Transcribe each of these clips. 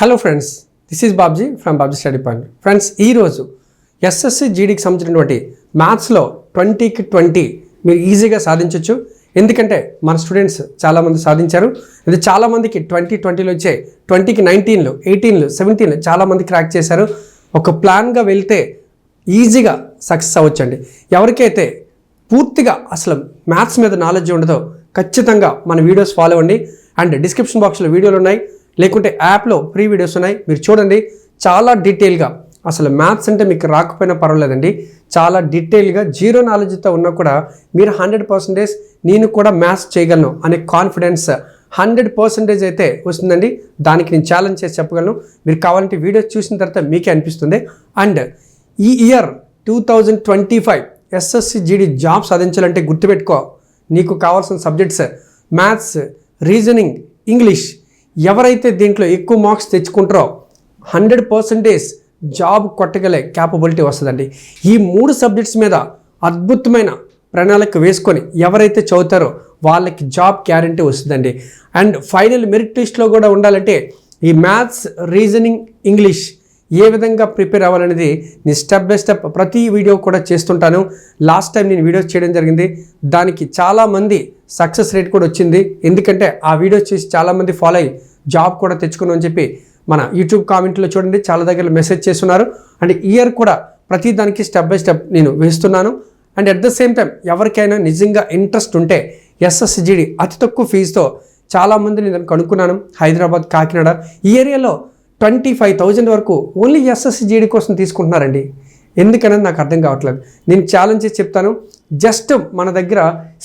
Hello friends this is Babji from Babji study point friends ఈరోజు SSC జీడీకి సంబంధించినటువంటి మ్యాథ్స్లో ట్వంటీకి ట్వంటీ మీరు ఈజీగా సాధించవచ్చు ఎందుకంటే మన స్టూడెంట్స్ చాలామంది సాధించారు. ఇది చాలామందికి ట్వంటీ ట్వంటీలో వచ్చే ట్వంటీకి నైన్టీన్లు ఎయిటీన్లు సెవెంటీన్లు చాలామంది క్రాక్ చేశారు. ఒక ప్లాన్గా వెళ్తే ఈజీగా సక్సెస్ అవ్వచ్చండి. ఎవరికైతే పూర్తిగా అసలు మ్యాథ్స్ మీద నాలెడ్జ్ ఉండదో ఖచ్చితంగా మన వీడియోస్ ఫాలో అవ్వండి. అండ్ డిస్క్రిప్షన్ బాక్స్లో వీడియోలు ఉన్నాయి. లేకుంటే యాప్లో ఫ్రీ వీడియోస్ ఉన్నాయి. మీరు చూడండి. చాలా డీటెయిల్గా అసలు మ్యాథ్స్ అంటే మీకు రాకపోయినా పర్వాలేదండి. చాలా డీటెయిల్గా జీరో నాలెడ్జ్తో ఉన్నా కూడా మీరు హండ్రెడ్ పర్సెంటేజ్ నేను కూడా మ్యాథ్స్ చేయగలను అనే కాన్ఫిడెన్స్ హండ్రెడ్ పర్సెంటేజ్ అయితే వస్తుందండి. దానికి నేను ఛాలెంజ్ చేసి చెప్పగలను. మీరు కావాలంటే వీడియోస్ చూసిన తర్వాత మీకే అనిపిస్తుంది. అండ్ ఈ year two thousand twenty five SSC GD job సాధించాలంటే గుర్తుపెట్టుకో. నీకు కావాల్సిన సబ్జెక్ట్స్ మ్యాథ్స్ రీజనింగ్ ఇంగ్లీష్ ఎవరైతే దీంట్లో ఎక్కువ మార్క్స్ తెచ్చుకుంటారో హండ్రెడ్ పర్సెంటేజ్ జాబ్ కొట్టగలే క్యాపబిలిటీ వస్తుందండి. ఈ మూడు సబ్జెక్ట్స్ మీద అద్భుతమైన ప్రణాళిక వేసుకొని ఎవరైతే చదువుతారో వాళ్ళకి జాబ్ గ్యారంటీ వస్తుందండి. అండ్ ఫైనల్ మెరిట్ లిస్ట్లో కూడా ఉండాలంటే ఈ మ్యాథ్స్ రీజనింగ్ ఇంగ్లీష్ ఏ విధంగా ప్రిపేర్ అవ్వాలనేది నేను స్టెప్ బై స్టెప్ ప్రతి వీడియో కూడా చేస్తుంటాను. లాస్ట్ టైం నేను వీడియోస్ చేయడం జరిగింది. దానికి చాలామంది సక్సెస్ రేట్ కూడా వచ్చింది. ఎందుకంటే ఆ వీడియోస్ చూసి చాలామంది ఫాలో అయ్యి జాబ్ కూడా తెచ్చుకున్నాం అని చెప్పి మన యూట్యూబ్ కామెంట్లో చూడండి. చాలా దగ్గర మెసేజ్ చేస్తున్నారు. అండ్ ఇయర్ కూడా ప్రతి దానికి స్టెప్ బై స్టెప్ నేను వేస్తున్నాను. And at the same time ఎవరికైనా నిజంగా ఇంట్రెస్ట్ ఉంటే ఎస్ఎస్జిడి అతి తక్కువ ఫీజుతో చాలామంది నేను కనుక్కున్నాను. హైదరాబాద్ కాకినాడ ఈ ఏరియాలో ట్వంటీ ఫైవ్ థౌజండ్ వరకు ఓన్లీ ఎస్ఎస్జిడి కోసం తీసుకుంటున్నారండి. ఎందుకనేది నాకు అర్థం కావట్లేదు. నేను ఛాలెంజ్ చేసి చెప్తాను. జస్ట్ మన దగ్గర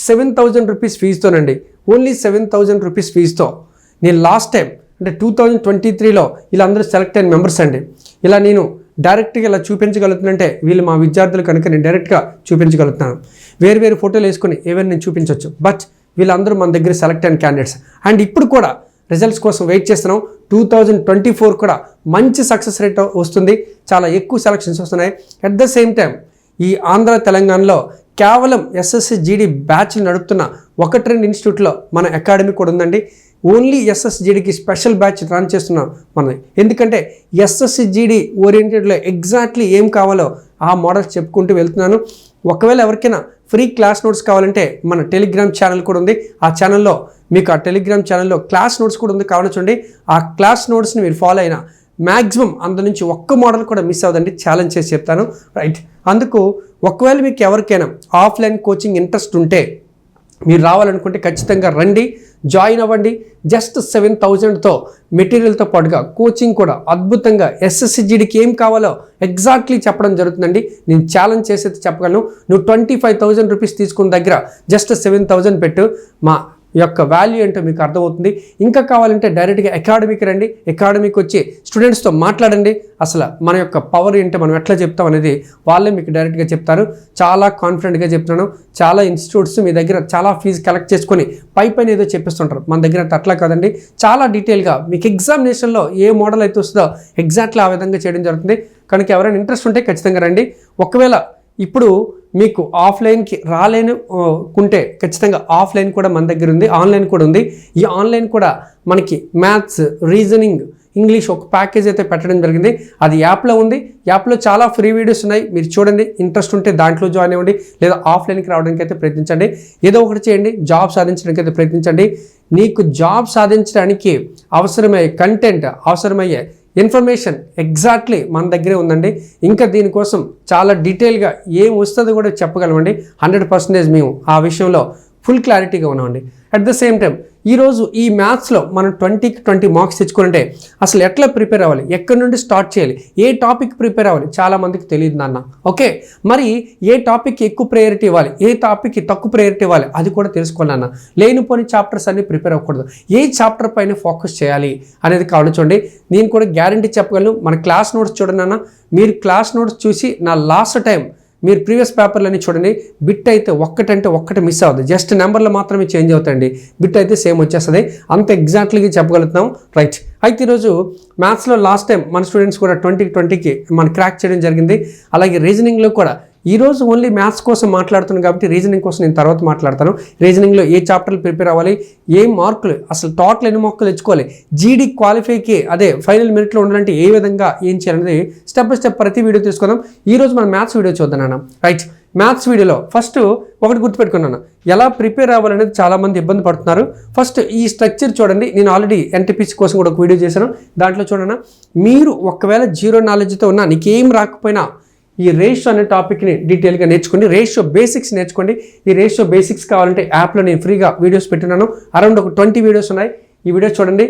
సెవెన్ థౌజండ్ రూపీస్ ఫీజుతోనండి ఓన్లీ సెవెన్ థౌజండ్ రూపీస్ ఫీజుతో నేను లాస్ట్ టైం అంటే టూ థౌజండ్ ట్వంటీ త్రీలో ఇలా అందరూ సెలెక్ట్ అయిన మెంబర్స్ అండి. ఇలా నేను డైరెక్ట్గా ఇలా చూపించగలుగుతుందంటే వీళ్ళు మా విద్యార్థులు కనుక నేను డైరెక్ట్గా చూపించగలుగుతున్నాను. వేరు వేరు ఫోటోలు వేసుకొని ఏవైనా నేను చూపించవచ్చు బట్ వీళ్ళందరూ మన దగ్గర సెలెక్ట్ అయిన క్యాండిడేట్స్ అండ్ ఇప్పుడు కూడా రిజల్ట్స్ కోసం వెయిట్ చేస్తున్నాం. టూ థౌజండ్ ట్వంటీ ఫోర్ కూడా మంచి సక్సెస్ రేట్ వస్తుంది. చాలా ఎక్కువ సెలక్షన్స్ వస్తున్నాయి. అట్ ద సేమ్ టైం ఈ ఆంధ్ర తెలంగాణలో కేవలం ఎస్ఎస్సి జీడీ బ్యాచ్లు నడుపుతున్న ఒకటి రెండు ఇన్స్టిట్యూట్లో మన అకాడమీ కూడా ఉందండి. ఓన్లీ ఎస్ఎస్జిడికి స్పెషల్ బ్యాచ్ రన్ చేస్తున్నాం మనం ఎందుకంటే ఎస్ఎస్సి జీడీ ఓరియంటెడ్లో ఎగ్జాక్ట్లీ ఏం కావాలో ఆ మోడల్స్ చెప్పుకుంటూ వెళ్తున్నాను. ఒకవేళ ఎవరికైనా ఫ్రీ క్లాస్ నోట్స్ కావాలంటే మన టెలిగ్రామ్ ఛానల్ కూడా ఉంది. ఆ ఛానల్లో మీకు ఆ టెలిగ్రామ్ ఛానల్లో క్లాస్ నోట్స్ కూడా ఉంది. కావాలి చూడండి. ఆ క్లాస్ నోట్స్ని మీరు ఫాలో అయినా మ్యాక్సిమం అందు నుంచి ఒక్క మోడల్ కూడా మిస్ అవ్వదండి. ఛాలెంజ్ చేసి చెప్తాను. రైట్. అందుకు ఒకవేళ మీకు ఎవరికైనా ఆఫ్లైన్ కోచింగ్ ఇంట్రెస్ట్ ఉంటే మీరు రావాలనుకుంటే ఖచ్చితంగా రండి జాయిన్ అవ్వండి. జస్ట్ సెవెన్ థౌజండ్తో మెటీరియల్తో పాటుగా కోచింగ్ కూడా అద్భుతంగా ఎస్ఎస్సిజీడికి ఏం కావాలో ఎగ్జాక్ట్లీ చెప్పడం జరుగుతుందండి. నేను ఛాలెంజ్ చేసేది చెప్పగలను. నువ్వు ట్వంటీ ఫైవ్ థౌజండ్ రూపీస్ తీసుకున్న దగ్గర జస్ట్ సెవెన్ థౌజండ్ పెట్టు. మా యొక్క వాల్యూ ఏంటో మీకు అర్థమవుతుంది. ఇంకా కావాలంటే డైరెక్ట్గా అకాడమీకి రండి. అకాడమీకి వచ్చి స్టూడెంట్స్తో మాట్లాడండి. అసలు మన యొక్క పవర్ ఏంటో మనం ఎట్లా చెప్తాం అనేది వాళ్ళే మీకు డైరెక్ట్గా చెప్తారు. చాలా కాన్ఫిడెంట్గా చెప్తున్నాను. చాలా ఇన్స్టిట్యూట్స్ మీ దగ్గర చాలా ఫీజు కలెక్ట్ చేసుకొని పై పైన ఏదో చెప్పిస్తుంటారు. మన దగ్గర అట్లా కాదండి. చాలా డీటెయిల్గా మీకు ఎగ్జామినేషన్లో ఏ మోడల్ అయితే వస్తుందో ఎగ్జాక్ట్లీ ఆ విధంగా చేయడం జరుగుతుంది. కనుక ఎవరైనా ఇంట్రెస్ట్ ఉంటే ఖచ్చితంగా రండి. ఒకవేళ ఇప్పుడు మీకు ఆఫ్లైన్కి రాలేను కుంటే ఖచ్చితంగా ఆఫ్లైన్ కూడా మన దగ్గర ఉంది ఆన్లైన్ కూడా ఉంది. ఈ ఆన్లైన్ కూడా మనకి మ్యాథ్స్ రీజనింగ్ ఇంగ్లీష్ ఒక ప్యాకేజ్ అయితే పెట్టడం జరిగింది. అది యాప్లో ఉంది. యాప్లో చాలా ఫ్రీ వీడియోస్ ఉన్నాయి. మీరు చూడండి ఇంట్రెస్ట్ ఉంటే దాంట్లో జాయిన్ అవ్వండి. లేదా ఆఫ్లైన్కి రావడానికి అయితే ప్రయత్నించండి. ఏదో ఒకటి చేయండి జాబ్ సాధించడానికి అయితే ప్రయత్నించండి. నీకు జాబ్ సాధించడానికి అవసరమయ్యే కంటెంట్ అవసరమయ్యే ఇన్ఫర్మేషన్ ఎగ్జాక్ట్లీ మన దగ్గరే ఉందండి. ఇంకా దీనికోసం చాలా డీటెయిల్గా ఏం వస్తుందో కూడా చెప్పగలమండి. హండ్రెడ్ పర్సెంటేజ్ మేము ఆ విషయంలో ఫుల్ క్లారిటీగా ఉన్నామండి. అట్ ద సేమ్ టైం ఈరోజు ఈ మ్యాథ్స్లో మనం ట్వంటీకి ట్వంటీ మార్క్స్ తెచ్చుకుంటే అసలు ఎట్లా ప్రిపేర్ అవ్వాలి? ఎక్కడి నుండి స్టార్ట్ చేయాలి? ఏ టాపిక్ ప్రిపేర్ అవ్వాలి? చాలామందికి తెలియదు నాన్న. ఓకే? మరి ఏ టాపిక్ ఎక్కువ ప్రయారిటీ ఇవ్వాలి? ఏ టాపిక్కి తక్కువ ప్రయారిటీ ఇవ్వాలి? అది కూడా తెలుసుకోవాలన్న లేనిపోని చాప్టర్స్ అన్ని ప్రిపేర్ అవ్వకూడదు. ఏ చాప్టర్ పైన ఫోకస్ చేయాలి అనేది కావాలి చూడండి నేను కూడా గ్యారంటీ చెప్పగలను. మన క్లాస్ నోట్స్ చూడండి అన్న మీరు క్లాస్ నోట్స్ చూసి నా లాస్ట్ టైం మీరు ప్రీవియస్ పేపర్లన్నీ చూడండి బిట్ అయితే ఒక్కటంటే ఒక్కటి మిస్ అవ్వదు. జస్ట్ నెంబర్లు మాత్రమే చేంజ్ అవుతాయండి. బిట్ అయితే సేమ్ వచ్చేస్తుంది. అంత ఎగ్జాక్ట్లీగా చెప్పగలుగుతాం రైట్. అయితే ఈరోజు మ్యాథ్స్లో లాస్ట్ టైం మన స్టూడెంట్స్ కూడా ట్వంటీ ట్వంటీకి మన క్రాక్ చేయడం జరిగింది. అలాగే రీజనింగ్లో కూడా ఈరోజు ఓన్లీ మ్యాథ్స్ కోసం మాట్లాడుతున్నాను కాబట్టి రీజనింగ్ కోసం నేను తర్వాత మాట్లాడతాను. రీజనింగ్లో ఏ చాప్టర్లు ప్రిపేర్ అవ్వాలి? ఏ మార్కులు అసలు టోటల్ ఎన్ని మార్కులు తెచ్చుకోవాలి? జీడీ క్వాలిఫైకి అదే ఫైనల్ మెరిట్లో ఉండాలంటే ఏ విధంగా ఏం చేయాలనేది స్టెప్ బై స్టెప్ ప్రతి వీడియో తీసుకుందాం. ఈరోజు మనం మ్యాథ్స్ వీడియో చూద్దాం నాన్న. రైట్ మ్యాథ్స్ వీడియోలో ఫస్ట్ ఒకటి గుర్తుపెట్టుకున్నాను ఎలా ప్రిపేర్ అవ్వాలనేది చాలామంది ఇబ్బంది పడుతున్నారు. ఫస్ట్ ఈ స్ట్రక్చర్ చూడండి. నేను ఆల్రెడీ ఎన్టీపీసీ కోసం కూడా ఒక వీడియో చేశాను. దాంట్లో చూడన్నా మీరు ఒకవేళ జీరో నాలెడ్జ్తో ఉన్నా నీకేం రాకపోయినా ఈ రేషియో అనే టాపిక్ని డీటెయిల్గా నేర్చుకోండి. రేషియో బేసిక్స్ నేర్చుకోండి. ఈ రేషియో బేసిక్స్ కావాలంటే యాప్లో నేను ఫ్రీగా వీడియోస్ పెట్టినాను. అరౌండ్ ఒక ట్వంటీ వీడియోస్ ఉన్నాయి. ఈ వీడియో చూడండి.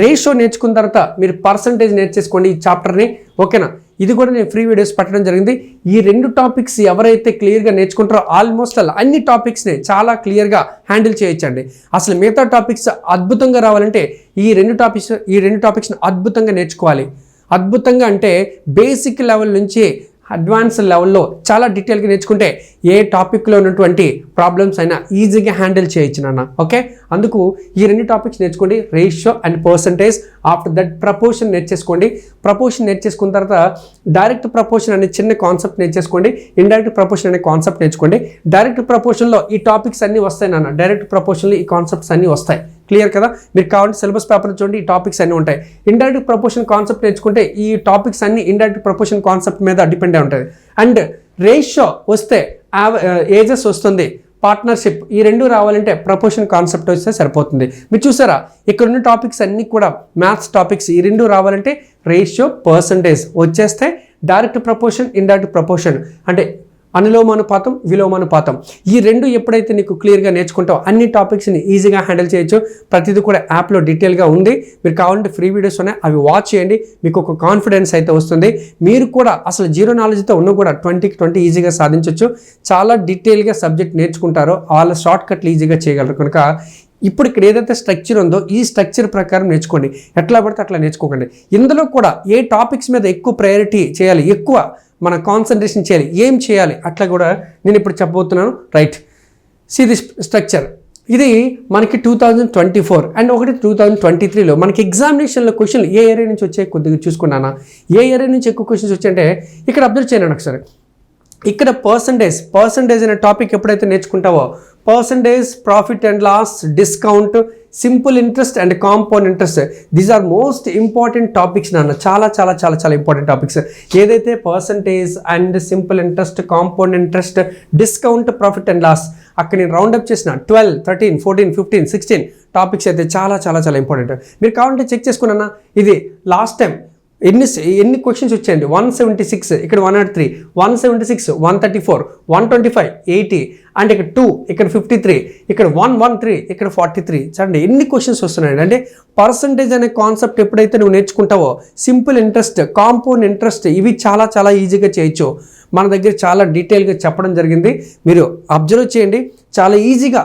రేషియో నేర్చుకున్న తర్వాత మీరు పర్సంటేజ్ నేర్చేసుకోండి ఈ చాప్టర్ని. ఓకేనా? ఇది కూడా నేను ఫ్రీ వీడియోస్ పెట్టడం జరిగింది. ఈ రెండు టాపిక్స్ ఎవరైతే క్లియర్గా నేర్చుకుంటారో ఆల్మోస్ట్ అలా అన్ని టాపిక్స్ని చాలా క్లియర్గా హ్యాండిల్ చేయొచ్చండి. అసలు మిగతా టాపిక్స్ అద్భుతంగా రావాలంటే ఈ రెండు టాపిక్స్ ఈ రెండు టాపిక్స్ని అద్భుతంగా నేర్చుకోవాలి. అద్భుతంగా అంటే బేసిక్ లెవెల్ నుంచి అడ్వాన్స్ లెవెల్లో చాలా డీటెయిల్గా నేర్చుకుంటే ఏ టాపిక్లో ఉన్నటువంటి ప్రాబ్లమ్స్ అయినా ఈజీగా హ్యాండిల్ చేయొచ్చు నాన్న ఓకే? అందుకు ఈ రెండు టాపిక్స్ నేర్చుకోండి ratio and percentage. After that proportion నేర్చేసుకోండి. Proportion నేర్చేసుకున్న తర్వాత డైరెక్ట్ ప్రపోర్షన్ అనే చిన్న కాన్సెప్ట్ నేర్చేసుకోండి. ఇండైరెక్ట్ ప్రపోర్షన్ అనే కాన్సెప్ట్ నేర్చుకోండి. డైరెక్ట్ ప్రపోర్షన్లో ఈ టాపిక్స్ అన్నీ వస్తాయి నాన్న డైరెక్ట్ ప్రపోర్షన్లో ఈ కాన్సెప్ట్స్ అన్నీ వస్తాయి. క్లియర్ కదా? మీరు కావాలంటే సిలబస్ పేపర్ చూడండి ఈ టాపిక్స్ అన్నీ ఉంటాయి. ఇండైరెక్ట్ ప్రపోర్షన్ కాన్సెప్ట్ నేర్చుకుంటే ఈ టాపిక్స్ అన్ని ఇండైరెక్ట్ ప్రపోర్షన్ కాన్సెప్ట్ మీద డిపెండ్ అయి ఉంటుంది అండ్ రేషియో వస్తే ఏజెస్ వస్తుంది పార్ట్నర్షిప్ ఈ రెండు రావాలంటే ప్రపోర్షన్ కాన్సెప్ట్ వస్తే సరిపోతుంది. మీరు చూసారా? ఇక్కడ ఉన్న టాపిక్స్ అన్నీ కూడా మ్యాథ్స్ టాపిక్స్ ఈ రెండు రావాలంటే రేషియో పర్సంటేజ్ వచ్చేస్తే డైరెక్ట్ ప్రపోర్షన్ ఇండైరెక్ట్ ప్రపోర్షన్. అంటే అనులోమానుపాతం విలోమానుపాతం. ఈ రెండు ఎప్పుడైతే నీకు క్లియర్గా నేర్చుకుంటావో అన్ని టాపిక్స్ని ఈజీగా హ్యాండిల్ చేయొచ్చు. ప్రతిదీ కూడా యాప్లో డీటెయిల్గా ఉంది. మీరు కావాలంటే ఫ్రీ వీడియోస్ ఉన్నాయి. అవి వాచ్ చేయండి. మీకు ఒక కాన్ఫిడెన్స్ అయితే వస్తుంది. మీరు కూడా అసలు జీరో నాలెడ్జ్తో ఉన్న కూడా ట్వంటీకి ట్వంటీ ఈజీగా సాధించవచ్చు చాలా డీటెయిల్గా సబ్జెక్ట్ నేర్చుకుంటారో వాళ్ళ షార్ట్ కట్లు ఈజీగా చేయగలరు. కనుక ఇప్పుడు ఇక్కడ ఏదైతే స్ట్రక్చర్ ఉందో ఈ స్ట్రక్చర్ ప్రకారం నేర్చుకోండి. ఎట్లా పడితే అట్లా నేర్చుకోకండి. ఇందులో కూడా ఏ టాపిక్స్ మీద ఎక్కువ ప్రయారిటీ చేయాలి? ఎక్కువ మన కాన్సన్ట్రేషన్ చేయాలి. ఏం చేయాలి? అట్లా కూడా నేను ఇప్పుడు చెప్పబోతున్నాను. రైట్ సి ది స్ట్రక్చర్ ఇది మనకి two thousand twenty four and ఒకటి టూ థౌజండ్ ట్వంటీ త్రీలో మనకి ఎగ్జామినేషన్లో క్వశ్చన్లు ఏ ఏరియా నుంచి వచ్చాయి కొద్దిగా చూసుకున్నానా ఏ ఏరియా నుంచి ఎక్కువ క్వశ్చన్స్ వచ్చాయంటే ఇక్కడ అబ్జర్వ్ చేయండి ఒకసారి. ఇక్కడ పర్సంటేజ్ పర్సంటేజ్ అనే టాపిక్ ఎప్పుడైతే నేర్చుకుంటావో percentage profit and loss discount simple interest and compound interest. These are most important topics నాన్న. చాలా చాలా చాలా చాలా ఇంపార్టెంట్ టాపిక్స్ ఏదైతే percentage and simple interest compound interest discount profit and loss అక్కడ నేను రౌండప్ చేసిన twelve thirteen fourteen fifteen sixteen topics అయితే చాలా చాలా చాలా ఇంపార్టెంట్ మీరు కావాలంటే చెక్ చేసుకున్నా ఇది లాస్ట్ టైం ఎన్ని ఎన్ని క్వశ్చన్స్ వచ్చాయండి? వన్ సెవెంటీ సిక్స్ ఇక్కడ one naught three one seventy six one thirty four one twenty five eighty and ఇక్కడ టూ ఇక్కడ ఫిఫ్టీ త్రీ ఇక్కడ వన్ వన్ త్రీ ఇక్కడ ఫార్టీ త్రీ చూడండి ఎన్ని క్వశ్చన్స్ వస్తున్నాయండి? అంటే పర్సంటేజ్ అనే కాన్సెప్ట్ ఎప్పుడైతే నువ్వు నేర్చుకుంటావో సింపుల్ ఇంట్రెస్ట్ కాంపౌండ్ ఇంట్రెస్ట్ ఇవి చాలా చాలా ఈజీగా చేయొచ్చు. మన దగ్గర చాలా డీటెయిల్గా చెప్పడం జరిగింది. మీరు అబ్జర్వ్ చేయండి. చాలా ఈజీగా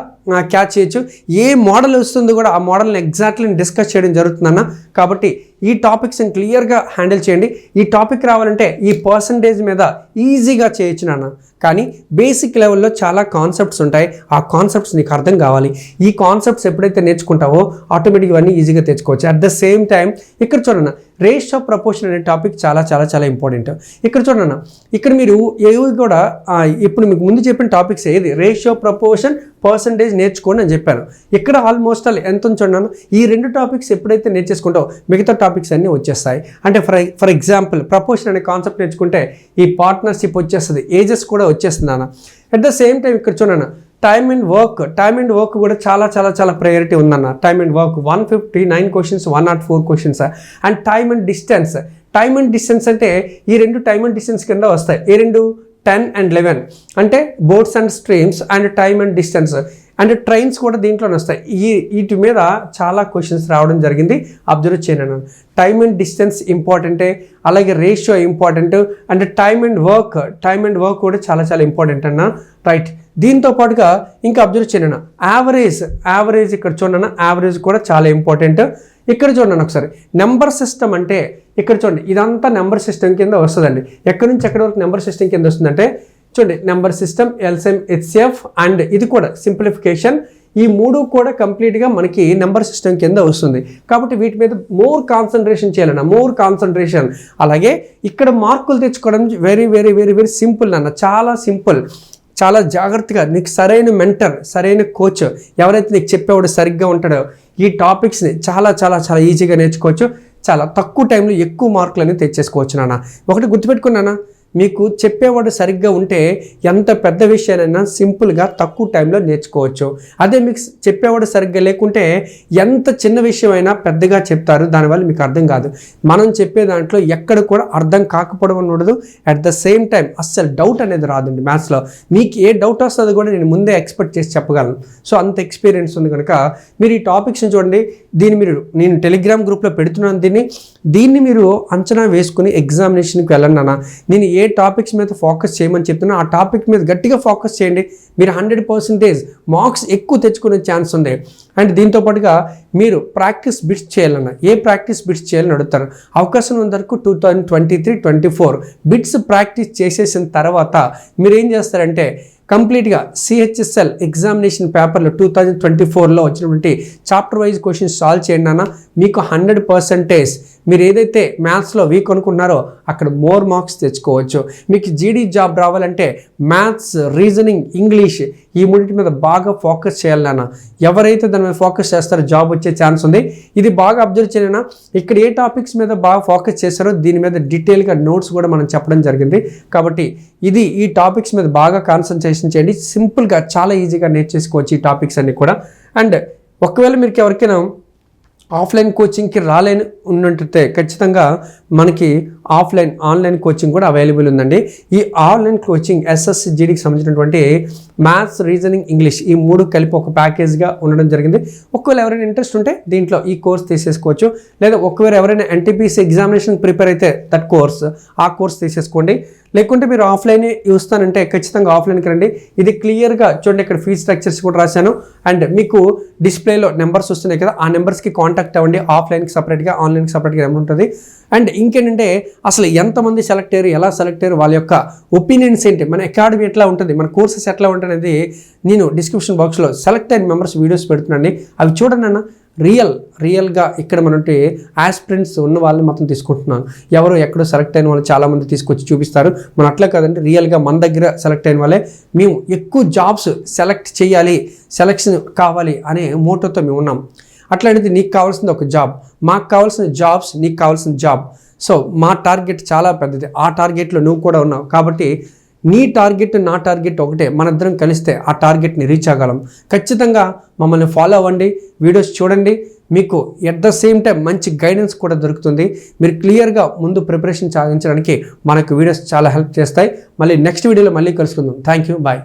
క్యాచ్ చేయొచ్చు. ఏ మోడల్ వస్తుందో కూడా ఆ మోడల్ని ఎగ్జాక్ట్లీ డిస్కస్ చేయడం జరుగుతుందన్న. కాబట్టి ఈ టాపిక్స్ని క్లియర్గా హ్యాండిల్ చేయండి. ఈ టాపిక్ రావాలంటే ఈ పర్సంటేజ్ మీద ఈజీగా చేయొచ్చు నాన్న. కానీ బేసిక్ లెవెల్లో చాలా కాన్సెప్ట్స్ ఉంటాయి. ఆ కాన్సెప్ట్స్ నీకు అర్థం కావాలి. ఈ కాన్సెప్ట్స్ ఎప్పుడైతే నేర్చుకుంటావో ఆటోమేటిక్ అన్నీ ఈజీగా తెచ్చుకోవచ్చు. అట్ ద సేమ్ టైం ఇక్కడ చూడన్న రేష్ ఆఫ్ ప్రపోర్షన్ అనే టాపిక్ చాలా చాలా చాలా ఇంపార్టెంట్ ఇక్కడ చూడన్న ఇక్కడ మీరు ఏవి కూడా ఇప్పుడు మీకు ముందు చెప్పిన టాపిక్స్ ఏది? రేషియో ప్రపోర్షన్ పర్సంటేజ్ నేర్చుకోండి అని చెప్పాను. ఇక్కడ ఆల్మోస్ట్ ఆల్ ఎంత ఉంచున్నాను ఈ రెండు టాపిక్స్ ఎప్పుడైతే నేర్చేసుకుంటావు మిగతా టాపిక్ టాపిక్స్ అన్నీ వచ్చేస్తాయి. అంటే ఫర్ ఫర్ ఎగ్జాంపుల్ ప్రపోషన్ అనే కాన్సెప్ట్ నేర్చుకుంటే ఈ పార్ట్నర్షిప్ వచ్చేస్తుంది. ఏజెస్ కూడా వచ్చేస్తుంది అన్న అట్ ద సేమ్ టైం ఇక్కడ చూడండి time and work time and work కూడా చాలా చాలా చాలా ప్రయారిటీ ఉందన్న. Time and work one fifty nine questions one naught four questions and time and distance time and distance అంటే ఈ రెండు టైమ్ అండ్ డిస్టెన్స్ కింద వస్తాయి. ఈ రెండు టెన్ అండ్ లెవెన్ అంటే boats and streams and time and distance and trains కూడా దీంట్లోనే వస్తాయి ఈ వీటి మీద చాలా క్వశ్చన్స్ రావడం జరిగింది. అబ్జర్వ్ చేయను టైమ్ అండ్ డిస్టెన్స్ ఇంపార్టెంటే అలాగే ratio important and time and work time and work కూడా చాలా చాలా ఇంపార్టెంట్ అన్న. రైట్ దీంతో పాటుగా ఇంకా అబ్జర్వ్ చేయను యావరేజ్ యావరేజ్ ఇక్కడ చూడన్న యావరేజ్ కూడా చాలా ఇంపార్టెంట్ ఇక్కడ చూడండి ఒకసారి. నెంబర్ సిస్టమ్ అంటే ఇక్కడ చూడండి. ఇదంతా నెంబర్ సిస్టమ్ కింద వస్తుందండి. ఎక్కడి నుంచి ఎక్కడి వరకు నెంబర్ సిస్టమ్ కింద వస్తుందంటే చూడండి number system LCM HCF and ఇది కూడా సింప్లిఫికేషన్ ఈ మూడు కూడా కంప్లీట్గా మనకి నెంబర్ సిస్టమ్ కింద వస్తుంది. కాబట్టి వీటి మీద మోర్ కాన్సన్ట్రేషన్ చేయాలన్న మోర్ కాన్సన్ట్రేషన్ అలాగే ఇక్కడ మార్కులు తెచ్చుకోవడం very very very very simple అన్న చాలా సింపుల్ చాలా జాగ్రత్తగా నీకు సరైన మెంటర్ సరైన కోచ్ ఎవరైతే నీకు చెప్పేవాడు సరిగ్గా ఉంటాడో ఈ టాపిక్స్ని చాలా చాలా చాలా ఈజీగా నేర్చుకోవచ్చు. చాలా తక్కువ టైంలో ఎక్కువ మార్కులు అనేది తెచ్చేసుకోవచ్చు నాన్న. ఒకటి గుర్తుపెట్టుకున్నానా మీకు చెప్పేవాడు సరిగ్గా ఉంటే ఎంత పెద్ద విషయానైనా సింపుల్గా తక్కువ టైంలో నేర్చుకోవచ్చు. అదే మీకు చెప్పేవాడు సరిగ్గా లేకుంటే ఎంత చిన్న విషయమైనా పెద్దగా చెప్తారు. దానివల్ల మీకు అర్థం కాదు. మనం చెప్పే దాంట్లో ఎక్కడ కూడా అర్థం కాకపోవడం ఉండదు. అట్ ద సేమ్ టైం అస్సలు డౌట్ అనేది రాదండి మ్యాథ్స్లో మీకు ఏ డౌట్ వస్తుందో కూడా నేను ముందే ఎక్స్పెక్ట్ చేసి చెప్పగలను. సో అంత ఎక్స్పీరియన్స్ ఉంది కనుక మీరు ఈ టాపిక్స్ని చూడండి. దీన్ని మీరు నేను టెలిగ్రామ్ గ్రూప్లో పెడుతున్నాను దీన్ని. దీన్ని మీరు అంచనా వేసుకుని ఎగ్జామినేషన్కి వెళ్ళండి అన్న నేను ఏ ఏ టాపిక్స్ మీద ఫోకస్ చేయమని చెప్తున్నా. ఆ టాపిక్ మీద గట్టిగా ఫోకస్ చేయండి. మీరు హండ్రెడ్ పర్సెంటేజ్ మార్క్స్ ఎక్కువ తెచ్చుకునే ఛాన్స్ ఉంది. అండ్ దీంతో పాటుగా మీరు ప్రాక్టీస్ బిట్స్ చేయాలన్న ఏ ప్రాక్టీస్ బిట్స్ చేయాలని అడుగుతారు? అవకాశం ఉన్న వరకు two thousand twenty three twenty four bits practice చేసేసిన తర్వాత మీరు ఏం చేస్తారంటే కంప్లీట్గా సిహెచ్ఎస్ఎల్ ఎగ్జామినేషన్ పేపర్లో టూ థౌజండ్ ట్వంటీ ఫోర్లో వచ్చినటువంటి చాప్టర్ వైజ్ క్వశ్చన్స్ సాల్వ్ చేయండి అన్న మీకు హండ్రెడ్ పర్సెంటేజ్ మీరు ఏదైతే మ్యాథ్స్లో వీక్ అనుకున్నారో అక్కడ మోర్ మార్క్స్ తెచ్చుకోవచ్చు. మీకు జీడీ జాబ్ రావాలంటే మ్యాథ్స్ రీజనింగ్ ఇంగ్లీష్ ఈ మూడింటి మీద బాగా ఫోకస్ చేయాలి నాన్న. ఎవరైతే దాని మీద ఫోకస్ చేస్తారో జాబ్ వచ్చే ఛాన్స్ ఉంది. ఇది బాగా అబ్జర్వ్ చేయనా ఇక్కడ ఏ టాపిక్స్ మీద బాగా ఫోకస్ చేస్తారో దీని మీద డీటెయిల్గా నోట్స్ కూడా మనం చెప్పడం జరిగింది. కాబట్టి ఇది ఈ టాపిక్స్ మీద బాగా కాన్సన్ట్రేషన్ చేయండి. సింపుల్గా చాలా ఈజీగా నేర్చేసుకోవచ్చు ఈ టాపిక్స్ అన్నీ కూడా. అండ్ ఒకవేళ మీకు ఎవరికైనా ఆఫ్లైన్ కోచింగ్కి రాలేని ఉన్నట్టే ఖచ్చితంగా మనకి ఆఫ్లైన్ ఆన్లైన్ కోచింగ్ కూడా అవైలబుల్ ఉందండి. ఈ ఆన్లైన్ కోచింగ్ ఎస్ఎస్సి సంబంధించినటువంటి మ్యాథ్స్ రీజనింగ్ ఇంగ్లీష్ ఈ మూడు కలిపి ఒక ప్యాకేజ్గా ఉండడం జరిగింది. ఒకవేళ ఎవరైనా ఇంట్రెస్ట్ ఉంటే దీంట్లో ఈ కోర్స్ తీసేసుకోవచ్చు. లేదా ఒకవేళ ఎవరైనా ఎన్టీపీసీ ఎగ్జామినేషన్ ప్రిపేర్ అయితే దట్ కోర్స్ ఆ కోర్స్ తీసేసుకోండి. లేకుంటే మీరు ఆఫ్లైన్ చూస్తానంటే ఖచ్చితంగా ఆఫ్లైన్కి రండి. ఇది క్లియర్గా చూడండి ఇక్కడ ఫీ స్ట్రక్చర్స్ కూడా రాశాను. అండ్ మీకు డిస్ప్లేలో నెంబర్స్ వస్తున్నాయి కదా ఆ నెంబర్స్కి కాంటాక్ట్ అవ్వండి. ఆఫ్లైన్కి సపరేట్గా ఆన్లైన్కి సపరేట్గా నెంబర్ ఉంటుంది. అండ్ ఇంకేంటంటే అసలు ఎంతమంది సెలెక్ట్ అయ్యారు ఎలా సెలెక్ట్ అయ్యారు వాళ్ళ యొక్క ఒపీనియన్స్ ఏంటి? మన అకాడమీ ఎట్లా ఉంటుంది? మన కోర్సెస్ ఎట్లా ఉంటుంది అనేది నేను డిస్క్రిప్షన్ బాక్స్లో సెలెక్ట్ అయిన మెంబర్స్ వీడియోస్ పెడుతున్నాను అవి చూడండి అన్న. రియల్ రియల్గా ఇక్కడ మనకి ఆస్పిరెంట్స్ ఉన్న వాళ్ళని మాత్రం తీసుకుంటున్నాను. ఎవరు ఎక్కడో సెలెక్ట్ అయిన వాళ్ళు చాలామంది తీసుకొచ్చి చూపిస్తారు. మనం అట్లా కాదంటే రియల్గా మన దగ్గర సెలెక్ట్ అయిన వాళ్ళే. మేము ఎక్కువ జాబ్స్ సెలెక్ట్ చేయాలి సెలెక్షన్ కావాలి అనే మోటోతో మేము ఉన్నాం. అట్లాంటిది నీకు కావాల్సింది ఒక జాబ్ మాకు కావాల్సిన జాబ్స్ నీకు కావాల్సిన జాబ్ సో మా టార్గెట్ చాలా పెద్దది. ఆ టార్గెట్లో నువ్వు కూడా ఉన్నావు. కాబట్టి నీ టార్గెట్ నా టార్గెట్ ఒకటే. మనిద్దరం కలిస్తే ఆ టార్గెట్ని రీచ్ అవ్వగలం. ఖచ్చితంగా మమ్మల్ని ఫాలో అవ్వండి వీడియోస్ చూడండి. మీకు ఎట్ ద సేమ్ టైం మంచి గైడెన్స్ కూడా దొరుకుతుంది. మీరు క్లియర్గా ముందు ప్రిపరేషన్ సాధించడానికి మనకు వీడియోస్ చాలా హెల్ప్ చేస్తాయి. మళ్ళీ నెక్స్ట్ వీడియోలో మళ్ళీ కలుసుకుందాం. Thank you bye